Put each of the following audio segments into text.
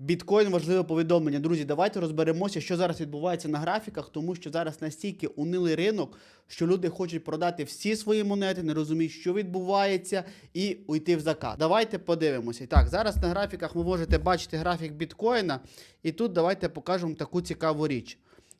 Біткоін важливе повідомлення. Друзі, давайте розберемося, що зараз відбувається на графіках, тому що зараз настільки унилий ринок, що люди хочуть продати всі свої монети, не розуміють, що відбувається, і уйти в закат. Давайте подивимося. І так, зараз на графіках ви можете бачити графік біткоїна, і тут давайте покажемо таку цікаву річ.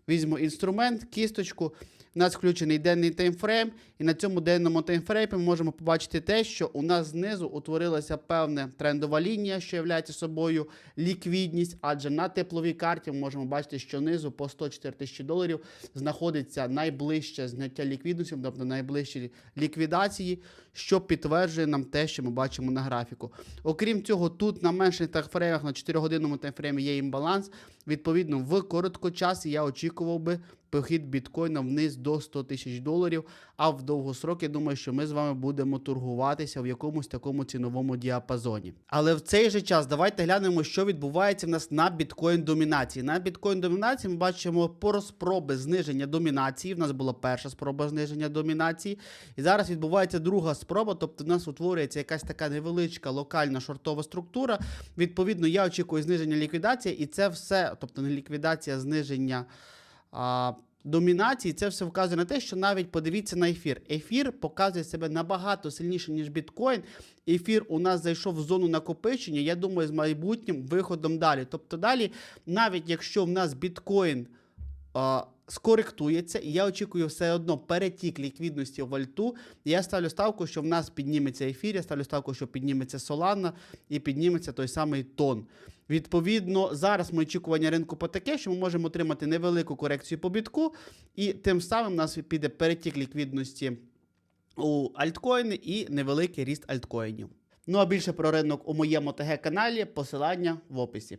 Візьмемо інструмент, кісточку. У нас включений денний таймфрейм, і на цьому денному таймфреймі ми можемо побачити те, що у нас знизу утворилася певна трендова лінія, що є собою ліквідність, адже на тепловій карті ми можемо бачити, що знизу по 104 тисячі доларів знаходиться найближче зняття ліквідності, тобто найближчі ліквідації, що підтверджує нам те, що ми бачимо на графіку. Окрім цього, тут на менших таймфреймах, на 4-годинному таймфреймі є імбаланс. Відповідно, в короткочасі я очікував би похід біткоїна вниз до 100 тисяч доларів. А в довгосрок я думаю, що ми з вами будемо торгуватися в якомусь такому ціновому діапазоні. Але в цей же час давайте глянемо, що відбувається в нас на біткоін домінації. На біткоін домінації ми бачимо по спроби зниження домінації. В нас була перша спроба зниження домінації, і зараз відбувається друга спроба. Тобто, в нас утворюється якась така невеличка локальна шортова структура. Відповідно, я очікую зниження ліквідації, і це все, тобто не ліквідація, а зниження. А, Домінації це все вказує на те, що навіть подивіться на ефір. Ефір показує себе набагато сильніше, ніж біткоін. Ефір у нас зайшов в зону накопичення. Я думаю, з майбутнім виходом далі. Тобто, далі, навіть якщо в нас біткоін скоректується, і я очікую все одно перетік ліквідності в вальту. Я ставлю ставку, що в нас підніметься ефір, я ставлю ставку, що підніметься Solana і підніметься той самий тон. Відповідно, зараз ми очікування ринку по таке, що ми можемо отримати невелику корекцію по бітку, і тим самим у нас піде перетік ліквідності у альткоїни і невеликий ріст альткоїнів. Ну а більше про ринок у моєму ТГ каналі посилання в описі.